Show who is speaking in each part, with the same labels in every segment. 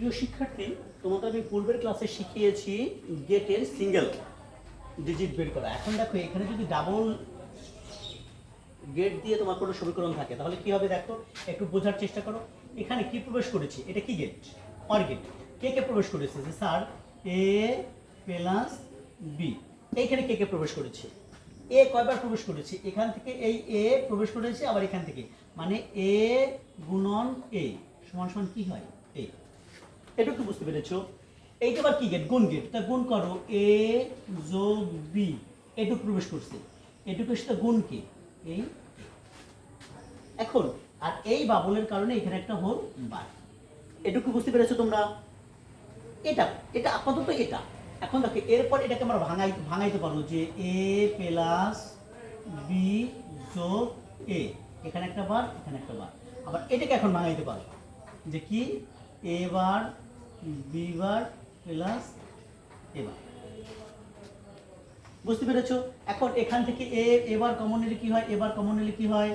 Speaker 1: প্রিয় শিক্ষার্থী তোমাকে আমি পূর্বের ক্লাসে শিখিয়েছি গেটের সিঙ্গেল ডিজিট বের করা। এখন দেখো, এখানে যদি ডাবল গেট দিয়ে তোমার কোনো সমীকরণ থাকে, তাহলে কি হবে দেখো? একটু বোঝার চেষ্টা করো। এখানে কি প্রবেশ করেছে? এটা কি গেট অর গেট কে কে প্রবেশ করেছে? যে স্যার, এ প্লাস বি। এইখানে কে কে প্রবেশ করেছে? এ কয়বার প্রবেশ করেছে? এখান থেকে এই এ প্রবেশ করেছে, আবার এখান থেকে। মানে এ গুণন এ। সমান সমান কি হয়? এ। এটা একটু বুঝতে পেরেছ? এইটা আবার কি গেট গুণ গেট তা গুণ করো এ যোগ বি এটুকু প্রবেশ করছে। এটুকু সাথে গুণ কি? এই এখন, আর এই বাবলের কারণে এখানে একটা হোল বার এটুকু বুঝতে পেরেছ তোমরা? এটা এটা আপাতত এটা। এখন দেখো, এরপর এটাকে আমরা ভাঙাই ভাঙাইতে পারব যে এ প্লাস বি যোগ এ এখানে একটা বার এখানে একটা বার আবার এটাকে এখন ভাঙাইতে পারব যে কি? এ বার বি বার প্লাস এ বার বুঝতে পেরেছ? এখন এখান থেকে এ এবার কমন নিলে কি হয়? এবার কমন নিলে কি হয়?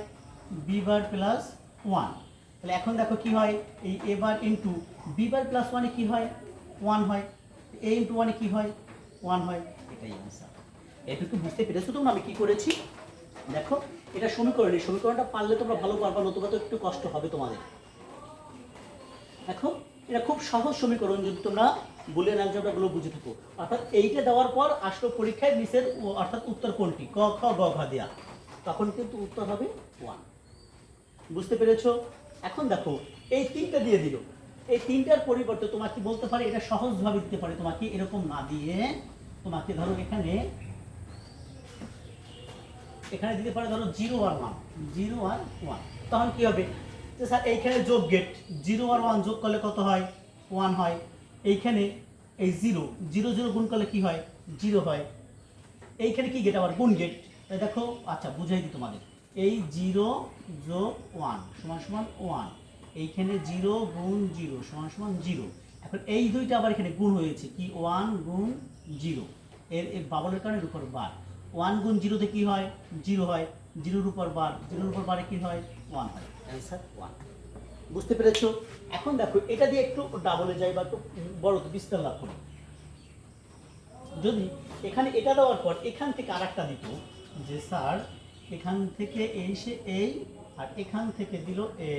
Speaker 1: বি বার প্লাস ওয়ান তাহলে এখন দেখো কি হয়? এই এবার ইন্টু বি বার প্লাস ওয়ানে কি হয়? ওয়ান হয়। এ ইন্টু ওয়ানে কি হয়? ওয়ান হয়। এটাই অ্যান্সার এটুকু বুঝতে পেরেছ তোমরা? আমি কি করেছি? দেখো, এটা সমীকরণ এই সমীকরণটা পারলে তোমরা ভালো পারবা, নতুবা তো একটু কষ্ট হবে তোমাদের। দেখো এটা খুব সহজ সমীকরণ যদি তোমরা বুলিয়ান অ্যালজেব্রাগুলো বুঝে থাকো অর্থাৎ এইটা দেওয়ার পর আসলো পরীক্ষায় নিচের অর্থাৎ উত্তর কোনটি? ক, খ, গ, ঘ দেয়া। তখন কিন্তু উত্তর হবে ওয়ান বুঝতে পেরেছ? এখন দেখো, এই তিনটা দিয়ে দিল। এই তিনটার পরিবর্তে তোমাকে বলতে পারে? এটা সহজভাবে দিতে পারে। তোমাকে এরকম না দিয়ে তোমাকে ধরো এখানে এখানে দিতে পারে ধরো জিরো আর ওয়ান জিরো আর ওয়ান তখন কি হবে? যে স্যার, এইখানে যোগ গেট জিরো আর ওয়ান যোগ করলে কত হয়? ওয়ান হয়। এইখানে এই জিরো জিরো জিরো গুণ করলে কি হয়? জিরো হয়। এইখানে কি গেট আবার গুণ গেট তাই দেখো আচ্ছা বুঝাই দিই তোমাদের। এই জিরো যোগ ওয়ান সমান সমান ওয়ান এইখানে জিরো গুণ জিরো সমান সমান জিরো এখন এই দুইটা আবার এখানে গুণ হয়েছে কি? ওয়ান গুণ জিরো এর এর বাবলের কারণে উপর বার ওয়ান গুণ জিরোতে কি হয়? জিরো হয়। জিরোর উপর বার, জিরোর উপর বারে কি হয়? ওয়ান হয়। Answer one. বুঝতে পেরেছ? এখন দেখো, এটা দিয়ে একটু ডাবলে যাই বা একটু বড় বিস্তার লাভ করি। যদি এখানে এটা দেওয়ার পর এখান থেকে আর একটা দিত, যে স্যার এখান থেকে এই সে এই, আর এখান থেকে দিল এ।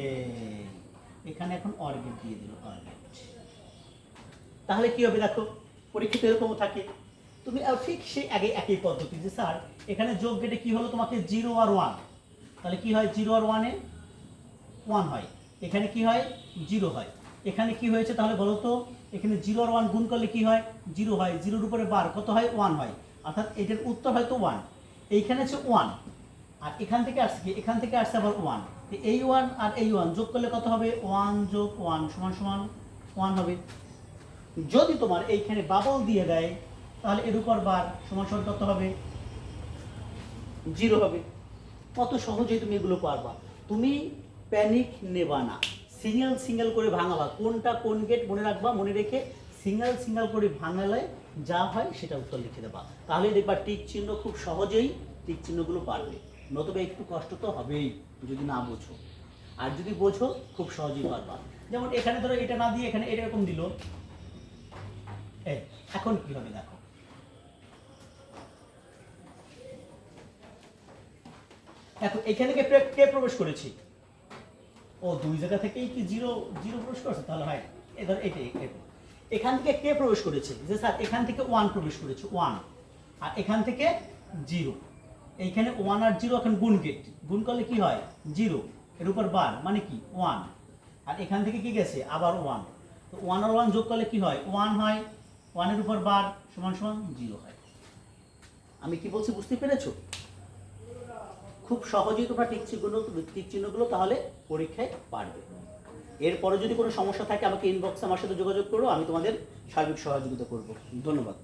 Speaker 1: এখানে এখন অর্গেট দিয়ে দিল অর্গেট তাহলে কি হবে দেখো? পরীক্ষিত এরকমও থাকে। তুমি ঠিক সেই আগে একই পদ্ধতি যে, স্যার, এখানে যোগ গেটে কি হলো তোমাকে জিরো আর ওয়ান। তাহলে কি হয়? জিরো আর ওয়ানে ওয়ান হয়। এখানে কি হয়? জিরো হয়। এখানে কি হয়েছে তাহলে বলো তো? এখানে জিরো আর ওয়ান গুণ করলে কি হয়? জিরো হয়। জিরোর উপরে বার কত হয়? ওয়ান হয়। অর্থাৎ এটার উত্তর হয়তো ওয়ান। এইখানে হচ্ছে ওয়ান। আর এখান থেকে আসছে কি? এখান থেকে আসছে আবার ওয়ান। এই ওয়ান আর এই ওয়ান যোগ করলে কত হবে? ওয়ান যোগ ওয়ান সমান সমান ওয়ান হবে। যদি তোমার এইখানে বাবল দিয়ে দেয় তাহলে এর উপর বার সমান সমান কত হবে? জিরো হবে। কত সহজেই তুমি এগুলো পারবা। তুমি প্যানিক নেবা না। সিঙ্গেল সিঙ্গেল করে ভাঙাবা। কোনটা কোন গেট মনে রাখবা, মনে রেখে সিঙ্গেল সিঙ্গেল করে ভাঙালে যা হয় সেটা উত্তর লিখে দেবা। তাহলে দেখবা টিক চিহ্ন খুব সহজেই টিক চিহ্নগুলো পারবে। নতুবা একটু কষ্ট তো হবেই, যদি না বোঝো। আর যদি বোঝো, খুব সহজেই পারবা। যেমন এখানে ধরো এটা না দিয়ে এখানে এরকম দিল। এখন কি হবে দেখো? এখন এখানে কে প্রে- কে প্রবেশ করেছে? ও দুই জায়গা থেকেই কি জিরো জিরো প্রবেশ করেছে? তাহলে হয় এবার এটাই। এখান থেকে কে প্রবেশ করেছে? যে স্যার, এখান থেকে ওয়ান প্রবেশ করেছে ওয়ান আর এখান থেকে জিরো। এইখানে ওয়ান আর জিরো এখন গুণ গেট গুণ করলে কি হয়? জিরো। এর উপর বার মানে কি? ওয়ান আর এখান থেকে কি গেছে? আবার ওয়ান তো ওয়ান আর ওয়ান যোগ করলে কি হয়? ওয়ান হয় ওয়ানের উপর বার সমান সমান জিরো হয়। আমি কি বলছি, বুঝতে পেরেছ? খুব সহজেই তোমরা টিক চিহ্নগুলো টিক চিহ্নগুলো তাহলে পরীক্ষায় পারবে। এরপরে যদি কোনো সমস্যা থাকে, আমাকে ইনবক্সে আমার সাথে যোগাযোগ করো, আমি তোমাদের সার্বিক সহযোগিতা করব। ধন্যবাদ।